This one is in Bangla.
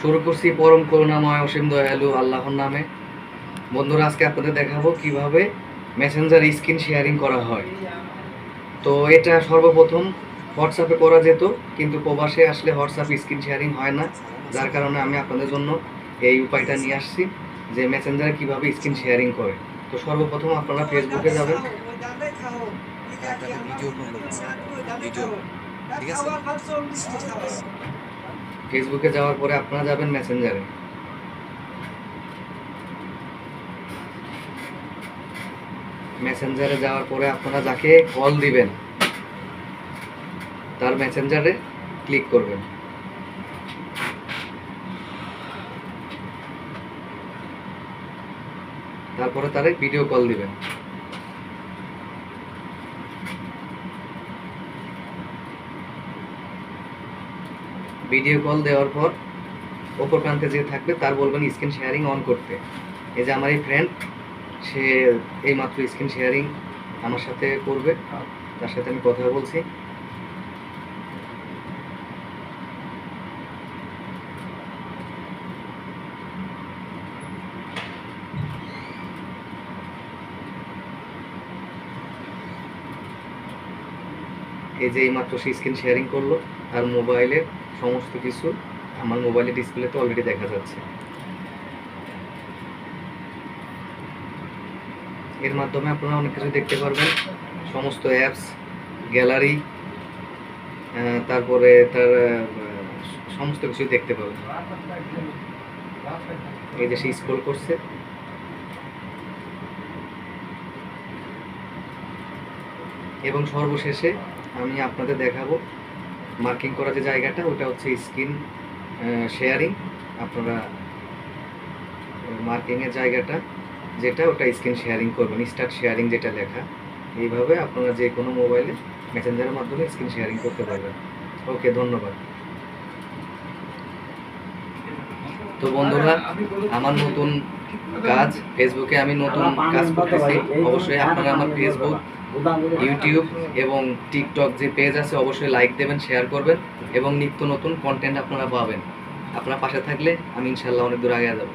শুরু করছি পরম করুণাময় অসীম দয়ালু আল্লাহর নামে। বন্ধুরা আজকে আপনাদের দেখাবো কীভাবে মেসেঞ্জার স্ক্রিন শেয়ারিং করা হয়। তো এটা সর্বপ্রথম হোয়াটসঅ্যাপে করা যেত কিন্তু প্রবাসে আসলে হোয়াটসঅ্যাপ স্ক্রিন শেয়ারিং হয় না। যার কারণে আমি আপনাদের জন্য এই উপায়টা নিয়ে আসছি যে মেসেঞ্জারে কীভাবে স্ক্রিন শেয়ারিং করে। তো সর্বপ্রথম আপনারা ফেসবুকে যাবেন। করব ভিডিও ঠিক আছে? ফেসবুকে যাওয়ার পরে আপনারা যাবেন মেসেঞ্জারে মেসেঞ্জারে যাওয়ার পরে আপনারা যাকে কল দিবেন, তার মেসেঞ্জারে ক্লিক করবেন। তারপরে তারে ভিডিও কল দিবেন। ভিডিও কল দেওয়ার পর ওপর প্রান্তে যে থাকবে তার বলবেন স্ক্রিন শেয়ারিং অন করতে। এই যে আমার এই ফ্রেন্ড সে এইমাত্র স্ক্রিন শেয়ারিং আমার সাথে করবে। তার সাথে আমি কথা বলছি। এই যে এই মাত্র সে স্ক্রিন শেয়ারিং করল আর মোবাইলের সমস্ত কিছু আমার মোবাইলের ডিসপ্লেতে অলরেডি দেখা যাচ্ছে। এর মাধ্যমে আপনারা অনেক কিছু দেখতে পারবেন। সমস্ত অ্যাপস গ্যালারি তারপরে তার সমস্ত কিছু দেখতে পাবেন এই যে সে স্ক্রল করছে। এবং সর্বশেষে আমি আপনাদের দেখাবো মার্কিং করা যে জায়গাটা, ওটা হচ্ছে স্ক্রিন শেয়ারিং আপনারা মার্কিংয়ের জায়গাটা যেটা, ওটা স্ক্রিন শেয়ারিং করবেন স্টার্ট শেয়ারিং যেটা লেখা। এইভাবে আপনারা যে কোনো মোবাইলে মেসেঞ্জারের মাধ্যমে স্ক্রিন শেয়ারিং করতে পারবেন। ওকে ধন্যবাদ। তো বন্ধুরা, আমার নতুন কাজ ফেসবুকে আমি নতুন কাজ করতেছি। অবশ্যই আপনারা আমার ফেসবুক ইউটিউব এবং টিকটক যে পেজ আছে, অবশ্যই লাইক দেবেন শেয়ার করবেন এবং নিত্য নতুন কন্টেন্ট আপনারা পাবেন। আপনারা পাশে থাকলে আমি ইনশাল্লাহ অনেক দূর আগে যাব।